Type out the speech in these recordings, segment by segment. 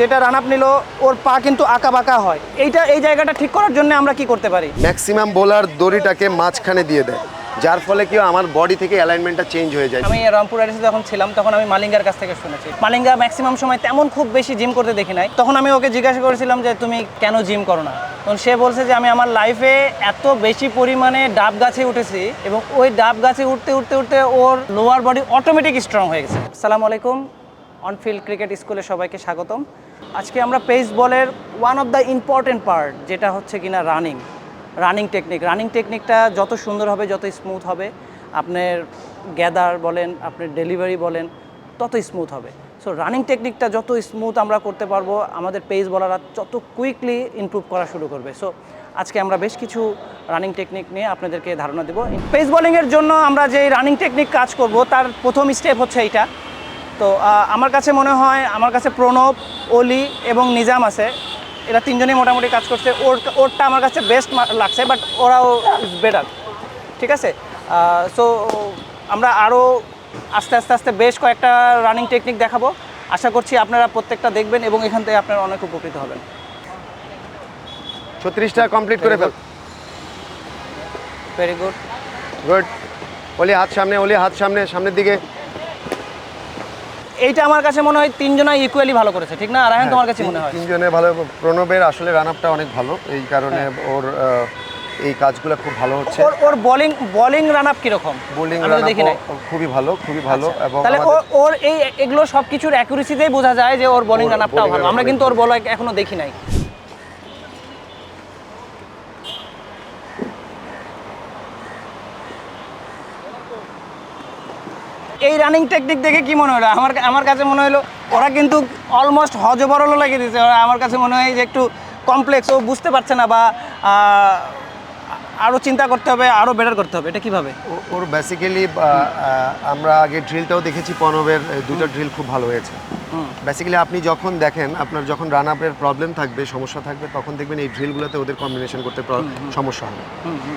যেটা run up নিল ওর পা কিন্তু আঁকা বাঁকা হয়। এইটা এই জায়গাটা ঠিক করার জন্য আমরা কি করতে পারি? ম্যাক্সিমাম বোলার দড়িটাকে মাঝখানে দিয়ে দেয়। যার ফলে কি আমার বডি থেকে অ্যালাইনমেন্টটা চেঞ্জ হয়ে যায়। আমি রামপুর রাইডার্সে যখন ছিলাম তখন আমি মালিঙ্গার কাছ থেকে শুনেছি। মালিঙ্গা ম্যাক্সিমাম সময় তেমন খুব বেশি জিম করতে দেখি নাই। তখন আমি ওকে জিজ্ঞাসা করেছিলাম যে তুমি কেন জিম করো না? তখন সে বলছে যে আমি আমার লাইফে এত বেশি পরিমাণে ডাব গাছে উঠেছি এবং ওই ডাব গাছে উঠতে উঠতে উঠতে ওর লোয়ার বডি অটোমেটিক স্ট্রং হয়ে গেছে। সালাম আলাইকুম। অনফিল্ড ক্রিকেট স্কুলে সবাইকে স্বাগতম। আজকে আমরা পেস বলের one of the important part যেটা হচ্ছে কিনা রানিং রানিং টেকনিক রানিং টেকনিকটা যত সুন্দর হবে, যত স্মুথ হবে, আপনার গ্যাদার বলেন, আপনার ডেলিভারি বলেন, তত স্মুথ হবে। সো রানিং টেকনিকটা যত স্মুথ আমরা করতে পারব, আমাদের পেস বলাররা যত কুইকলি ইমপ্রুভ করা শুরু করবে। সো আজকে আমরা বেশ কিছু রানিং টেকনিক নিয়ে আপনাদেরকে ধারণা দেবো। পেস বলিংয়ের জন্য আমরা যে রানিং টেকনিক কাজ করব, তার প্রথম স্টেপ হচ্ছে এইটা। তো আমার কাছে মনে হয় আমার কাছে প্রণব অলি এবং নিজাম আছে। এরা তিনজনই মোটামুটি কাজ করছে। ওর ওরটা আমার কাছে বেস্ট লাগছে বাট ওরাও বেটার ঠিক আছে? সো আমরা আরও আস্তে আস্তে আস্তে বেশ কয়েকটা রানিং টেকনিক দেখাবো। আশা করছি আপনারা প্রত্যেকটা দেখবেন এবং এখান থেকে আপনারা অনেক উপকৃত হবেন। ছত্রিশটা কমপ্লিট করে ফেল। ভেরি গুড গুড ওলি হাত সামনে ওলি হাত সামনে সামনের দিকে। এইটা আমার কাছে মনে হয় তিনজনাই ইকুয়ালি ভালো করেছে ঠিক না? রায়হান তোমার কাছে মনে হয়? তিনজনে ভালো প্রণবের আসলে রান আপটা অনেক ভালো এই কারণে ওর এই কাজগুলো খুব ভালো হচ্ছে। ওর ওর বোলিং বোলিং রান আপ কীরকম? বোলিং রান দেখি না খুবই ভালো খুবই ভালো এবং তাহলে ওর ওর এই এগুলো সবকিছুর অ্যাকুরেসিতেই বোঝা যায় যে ওর বোলিং রান আপটা ভালো। আমরা কিন্তু ওর বল এখনও দেখি নাই। এই রানিং টেকনিক দেখে কি মনে হলো? আমার আমার কাছে মনে হলো, ওরা কিন্তু অলমোস্ট হজবরলও লাগিয়ে দিয়েছে। আমার কাছে মনে হয় যে একটু কমপ্লেক্স ও বুঝতে পারছে না বা আরও চিন্তা করতে হবে আরও বেটার করতে হবে এটা কীভাবে? ওর বেসিক্যালি আমরা আগে ড্রিলটাও দেখেছি পনবের দুটো ড্রিল খুব ভালো হয়েছে। বেসিক্যালি আপনি যখন দেখেন আপনার যখন রান আপের প্রবলেম থাকবে সমস্যা থাকবে তখন দেখবেন এই ড্রিলগুলোতে ওদের কম্বিনেশন করতে সমস্যা হবে।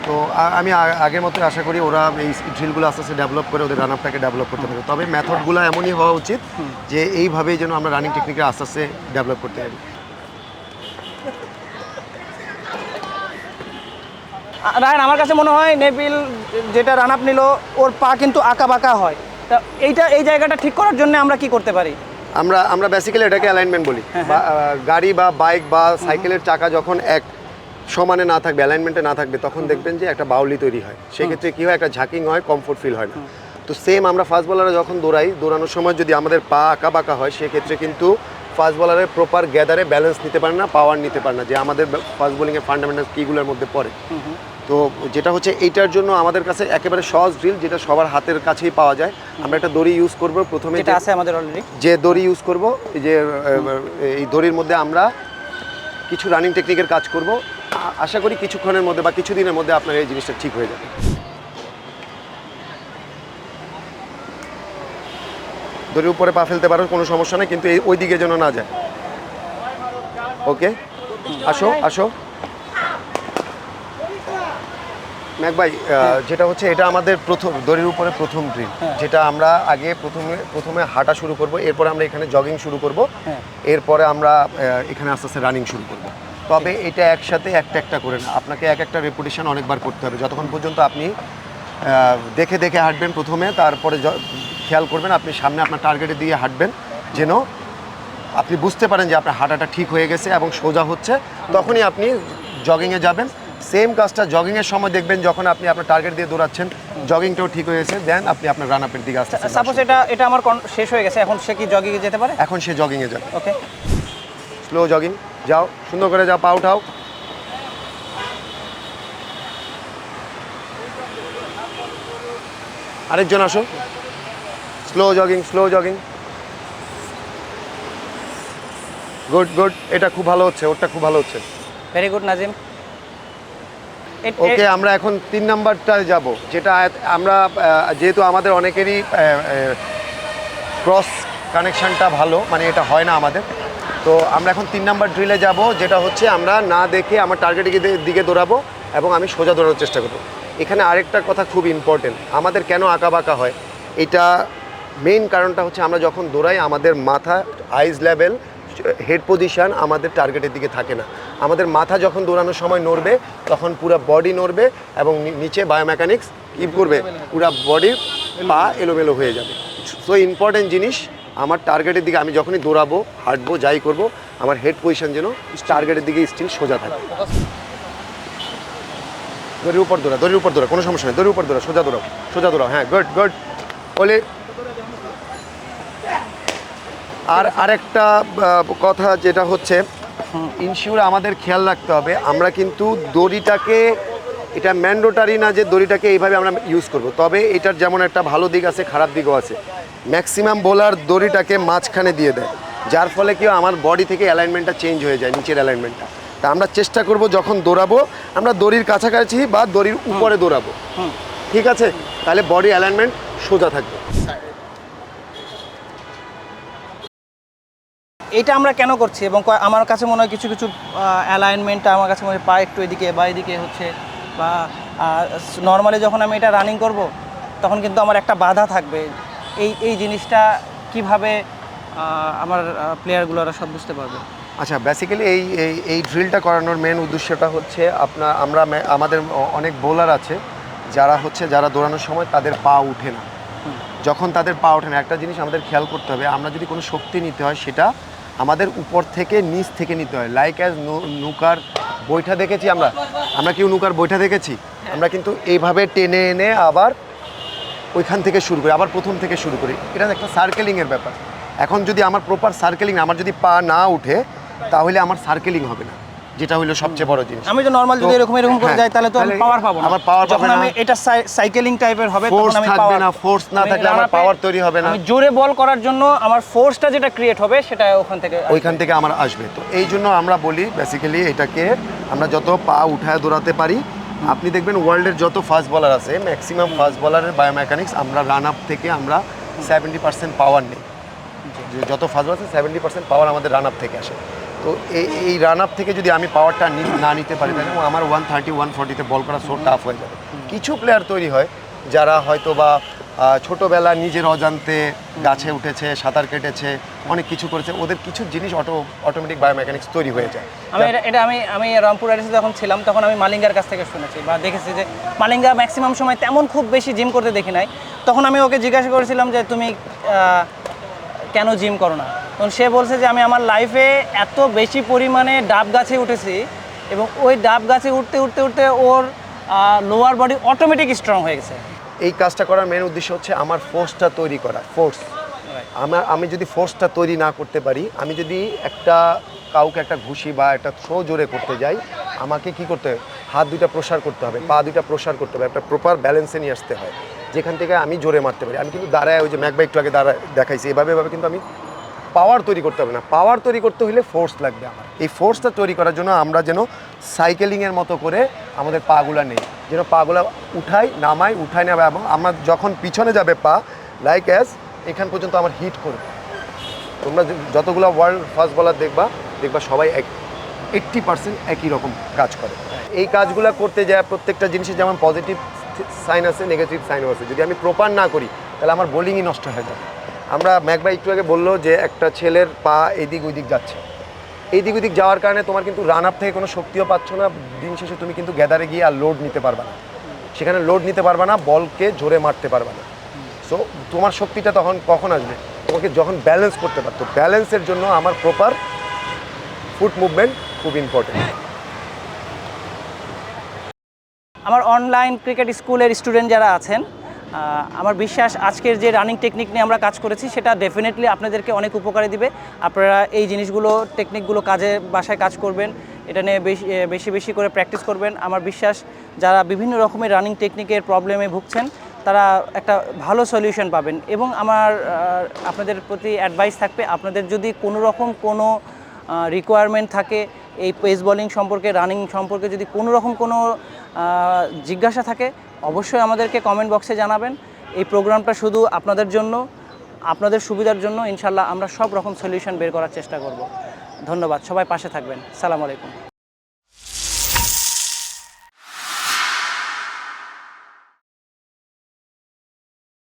তো আমি আগের মতো আশা করি ওরা এই ড্রিলগুলো আস্তে আস্তে ডেভেলপ করে ওদের রান আপটাকে ডেভেলপ করতে পারবে। তবে মেথডগুলো এমনই হওয়া উচিত যে এইভাবেই যেন আমরা রানিং টেকনিকে আস্তে আস্তে ডেভেলপ করতে পারি। রায়ন আমার কাছে মনে হয় নেপিল যেটা রান আপ নিল ওর পা কিন্তু আঁকা বাঁকা হয়। তা এইটা এই জায়গাটা ঠিক করার জন্য আমরা কি করতে পারি? আমরা আমরা বেসিক্যালি এটাকে অ্যালাইনমেন্ট বলি। বা, গাড়ি বা বাইক বা সাইকেলের চাকা যখন এক সমানে না থাকবে অ্যালাইনমেন্টে না থাকবে তখন দেখবেন যে একটা বাউলি তৈরি হয়। সেক্ষেত্রে কী হয় একটা ঝাঁকিং হয় কমফোর্ট ফিল হয় না। তো সেম আমরা ফাস্ট বলারে যখন দৌড়াই দৌড়ানোর সময় যদি আমাদের পা আঁকা বাঁকা হয় সেক্ষেত্রে কিন্তু ফাস্ট বলারের প্রপার গ্যাদারে ব্যালেন্স নিতে পারে না পাওয়ার নিতে পারে না যে আমাদের ফাস্ট বোলিংয়ের ফান্ডামেন্টাল কীগুলোর মধ্যে পড়ে। তো যেটা হচ্ছে এইটার জন্য আমাদের কাছে একেবারে সহজ ড্রিল যেটা সবার হাতের কাছেই পাওয়া যায়। আমরা একটা দড়ি ইউজ করব প্রথমে যেটা আছে আমাদের অলরেডি যে দড়ি ইউজ করব যে এই দড়ির মধ্যে আমরা কিছু রানিং টেকনিকের কাজ করব। আশা করি কিছুক্ষণের মধ্যে বা কিছুদিনের মধ্যে আপনার এই জিনিসটা ঠিক হয়ে যাবে। দড়ির উপরে পা ফেলতে পারো কোনো সমস্যা নেই কিন্তু এই ওই দিকে যেন না যায়। ওকে আসো আসো। ম্যাক ভাই যেটা হচ্ছে এটা আমাদের প্রথম দড়ির উপরে প্রথম ড্রিল যেটা আমরা আগে প্রথমে প্রথমে হাঁটা শুরু করব এরপরে আমরা এখানে জগিং শুরু করব হ্যাঁ। এরপরে আমরা এখানে আস্তে আস্তে রানিং শুরু করব। তবে এটা একসাথে একটা একটা করে না আপনাকে এক একটা রেপুটেশন অনেকবার করতে হবে। যতক্ষণ পর্যন্ত আপনি দেখে দেখে হাঁটবেন প্রথমে তারপরে খেয়াল করবেন আপনি সামনে আপনার টার্গেটে দিয়ে হাঁটবেন যেন আপনি বুঝতে পারেন যে আপনার হাঁটাটা ঠিক হয়ে গেছে এবং সোজা হচ্ছে। তখনই আপনি জগিংয়ে যাবেন সেম কাজটা জগিংয়ের সময় দেখবেন যখন আপনি আপনার টার্গেট দিয়ে দৌড়াচ্ছেন জগিংটাও ঠিক হয়েছে দেন আপনি আপনার রান আপের দিকে আসতে সাপোজ এটা এটা আমার শেষ হয়ে গেছে এখন সে কি জগিংয়ে যেতে পারে? এখন সে জগিংয়ে যাবে। ওকে স্লো জগিং যাও সুন্দর করে যাও পা উঠাও আরেকজন আসো slow jogging slow jogging good good এটা খুব ভালো হচ্ছে ওরটা খুব ভালো হচ্ছে। ভেরি গুড নাজিম ওকে আমরা এখন তিন নাম্বারটায় যাব যেটা আমরা যেহেতু আমাদের অনেকেরই ক্রস কানেকশনটা ভালো মানে এটা হয় না আমাদের। তো আমরা এখন তিন নাম্বার ড্রিলে যাব যেটা হচ্ছে আমরা না দেখে আমার টার্গেটের দিকে দৌড়াবো এবং আমি সোজা দৌড়ানোর চেষ্টা করব। এখানে আরেকটা কথা খুব ইম্পর্টেন্ট আমাদের কেন আঁকা বাঁকা হয়? এটা মেইন কারণটা হচ্ছে আমরা যখন দৌড়াই আমাদের মাথা আইজ লেভেল হেড পজিশন আমাদের টার্গেটের দিকে থাকে না। আমাদের মাথা যখন দৌড়ানোর সময় নড়বে, তখন পুরো বডি নড়বে এবং নিচে বায়োমেকানিক্স কি করবে। পুরো বডির পা এলোমেলো হয়ে যাবে। সো ইম্পর্টেন্ট জিনিস, আমার টার্গেটের দিকে আমি যখনই দৌড়াবো, হাঁটবো, যাই করব, আমার হেড পজিশন যেন টার্গেটের দিকে স্টিল সোজা থাকে। দড়ির উপর দৌড়া, দড়ির উপর দৌড়া, কোনো সমস্যা নেই। দড়ির উপর দৌড়া, সোজা দৌড়াও সোজা দৌড়াও। হ্যাঁ গুড গুড বলে আর আরেকটা কথা যেটা হচ্ছে ইনশিওর আমাদের খেয়াল রাখতে হবে। আমরা কিন্তু দড়িটাকে এটা ম্যান্ডোটারি না যে দড়িটাকে এইভাবে আমরা ইউজ করব। তবে এটার যেমন একটা ভালো দিক আছে খারাপ দিকও আছে। ম্যাক্সিমাম বোলার দড়িটাকে মাঝখানে দিয়ে দেয়। যার ফলে কি আমার বডি থেকে অ্যালাইনমেন্টটা চেঞ্জ হয়ে যায় নিচের অ্যালাইনমেন্টটা তা আমরা চেষ্টা করব যখন দৌড়াবো আমরা দড়ির কাছাকাছি বা দড়ির উপরে দৌড়াবো। ঠিক আছে? তাহলে বডি অ্যালাইনমেন্ট সোজা থাকবে। এটা আমরা কেন করছি? এবং আমার কাছে মনে হয় কিছু কিছু অ্যালাইনমেন্টটা আমার কাছে মনে হয় পা একটু এদিকে বা এদিকে হচ্ছে বা নর্মালি যখন আমি এটা রানিং করব তখন কিন্তু আমার একটা বাধা থাকবে। এই এই জিনিসটা কীভাবে আমার প্লেয়ারগুলোরা সব বুঝতে পারবে। আচ্ছা বেসিক্যালি এই এই এই ড্রিলটা করানোর মেন উদ্দেশ্যটা হচ্ছে আপনার আমরা আমাদের অনেক বোলার আছে যারা হচ্ছে যারা দৌড়ানোর সময় তাদের পা উঠে না। যখন তাদের পা ওঠে না একটা জিনিস আমাদের খেয়াল করতে হবে আমরা যদি কোনো শক্তি নিতে হয় সেটা আমাদের উপর থেকে, নিচ থেকে নিতে হয়। লাইক অ্যাজ নৌকার বৈঠা দেখেছি আমরা। আমরা কেউ নৌকার বৈঠা দেখেছি? আমরা কিন্তু এইভাবে টেনে এনে আবার ওইখান থেকে শুরু করি, আবার প্রথম থেকে শুরু করি। এটা একটা সার্কেলিংয়ের ব্যাপার। এখন যদি আমার প্রপার সার্কেলিং আমার যদি পা না উঠে, তাহলে আমার সার্কেলিং হবে না। যেটা হলো সবচেয়ে বড় জিনিস। আমি তো নর্মাল যদি এরকম এরকম করে হ্যাঁ, যাই তাহলে তো আমি পাওয়ার পাবো না। আমার পাওয়ার পাবে না। আমি এটা সাইকেলিং টাইপের হবে তখন আমি power- না, ফোর্স না থাকলে আমার run-up-এ- তৈরি হবে না। আমি জোরে বল করার জন্য আমার ফোর্সটা যেটা ক্রিয়েট হবে সেটা ওখান থেকে ওইখান থেকে আমার আসবে। তো এই জন্য আমরা বলি বেসিক্যালি এটাকে আমরা যত পা উঠায় দৌড়াতে পারি আপনি দেখবেন ওয়ার্ল্ডের যত ফাস্ট বলার আছে ম্যাক্সিমাম ফাস্ট বলারের বায়োমেকানিক্স আমরা রান আপ থেকে আমরা সেভেন্টি পার্সেন্ট পাওয়ার নেই। যত ফাস্ট বল আছে সেভেন্টি পার্সেন্ট পাওয়ার আমাদের রান আপ থেকে আসে। তো এই রান আপ থেকে যদি আমি পাওয়ারটা না নিতে পারি, তাহলে আমার ওয়ান থার্টি ওয়ান ফর্টিতে বল করা সো টাফ হয়ে যাবে। কিছু প্লেয়ার তৈরি হয় যারা হয়তো বা ছোটবেলা নিজের অজান্তে গাছে উঠেছে, সাঁতার কেটেছে, অনেক কিছু করেছে, ওদের কিছু জিনিস অটো অটোমেটিক বায়োমেকানিক্স তৈরি হয়ে যায়। আমি এটা আমি আমি রামপুর রাইডার্সে যখন ছিলাম, তখন আমি মালিঙ্গার কাছ থেকে শুনেছি বা দেখেছি যে মালিঙ্গা ম্যাক্সিমাম সময় তেমন খুব বেশি জিম করতে দেখি নাই। তখন আমি ওকে জিজ্ঞাসা করেছিলাম যে তুমি কেন জিম করো না? তখন সে বলছে যে আমি আমার লাইফে এত বেশি পরিমাণে ডাব গাছে উঠেছি এবং ওই ডাব গাছে উঠতে উঠতে উঠতে ওর লোয়ার বডি অটোমেটিক স্ট্রং হয়ে গেছে। এই কাজটা করার মেন উদ্দেশ্য হচ্ছে আমার ফোর্সটা তৈরি করা ফোর্স আমার আমি যদি ফোর্সটা তৈরি না করতে পারি আমি যদি একটা কাউকে একটা ঘুষি বা একটা থ্রো জোরে করতে যাই আমাকে কি করতে হবে হাত দুইটা প্রসার করতে হবে পা দুইটা প্রসার করতে হবে একটা প্রপার ব্যালেন্সে নিয়ে আসতে হয়। যেখান থেকে আমি জোরে মারতে পারি। আমি কিন্তু দাঁড়ায় ওই যে ম্যাকবা একটু আগে দাঁড়ায় দেখাইছি। এভাবে এভাবে কিন্তু আমি পাওয়ার তৈরি করতে হবে না। পাওয়ার তৈরি করতে হলে ফোর্স লাগবে আমার। এই ফোর্সটা তৈরি করার জন্য আমরা যেন সাইকেলিংয়ের মতো করে আমাদের পাগুলা নেই। যেন পাগুলা উঠাই নামাই উঠাই নেবে এবং আমার যখন পিছনে যাবে পা লাইক অ্যাজ এখান পর্যন্ত আমার হিট করবে। তোমরা যতগুলো ওয়ার্ল্ড ফার্স্ট বলার দেখবা দেখবা সবাই এক এইট্টি পার্সেন্ট একই রকম কাজ করে। এই কাজগুলো করতে যায় প্রত্যেকটা জিনিসের যেমন পজিটিভ সাইন আছে নেগেটিভ সাইনও আছে। যদি আমি প্রপার না করি, তাহলে আমার বোলিংই নষ্ট হয়ে যাবে। আমরা ম্যাকবা একটু আগে বলল যে একটা ছেলের পা এদিক ওইদিক যাচ্ছে। এইদিক ওইদিক যাওয়ার কারণে তোমার কিন্তু রান আপ থেকে কোনো শক্তিও পাচ্ছ না, দিন শেষে তুমি কিন্তু গ্যাদারে গিয়ে আর লোড নিতে পারবে না। সেখানে লোড নিতে পারবে না, বলকে জোরে মারতে পারবে না। সো তোমার শক্তিটা তখন কখন আসবে? তোমাকে যখন ব্যালেন্স করতে পারতো ব্যালেন্সের জন্য আমার প্রপার ফুট মুভমেন্ট খুব ইম্পর্টেন্ট আমার অনলাইন ক্রিকেট স্কুলের স্টুডেন্ট যারা আছেন আমার বিশ্বাস আজকের যে রানিং টেকনিক নিয়ে আমরা কাজ করেছি, সেটা ডেফিনেটলি আপনাদেরকে অনেক উপকারে দিবে। আপনারা এই জিনিসগুলো টেকনিকগুলো কাজে, বাসায় কাজ করবেন, এটা নিয়ে বেশি বেশি বেশি করে প্র্যাকটিস করবেন। আমার বিশ্বাস যারা বিভিন্ন রকমের রানিং টেকনিকের প্রবলেমে ভুগছেন, তারা একটা ভালো সলিউশন পাবেন। এবং আমার আপনাদের প্রতি অ্যাডভাইস থাকবে, আপনাদের যদি কোনো রকম কোনো রিকোয়ারমেন্ট থাকে, এই পেস বোলিং সম্পর্কে রানিং সম্পর্কে যদি কোনো রকম কোনো জিজ্ঞাসা থাকে, অবশ্যই আমাদেরকে কমেন্ট বক্সে জানাবেন। এই প্রোগ্রামটা শুধু আপনাদের জন্য, আপনাদের সুবিধার জন্য ইনশাল্লাহ আমরা সব রকম সলিউশন বের করার চেষ্টা করব। ধন্যবাদ, সবাই পাশে থাকবেন। সালাম আলাইকুম।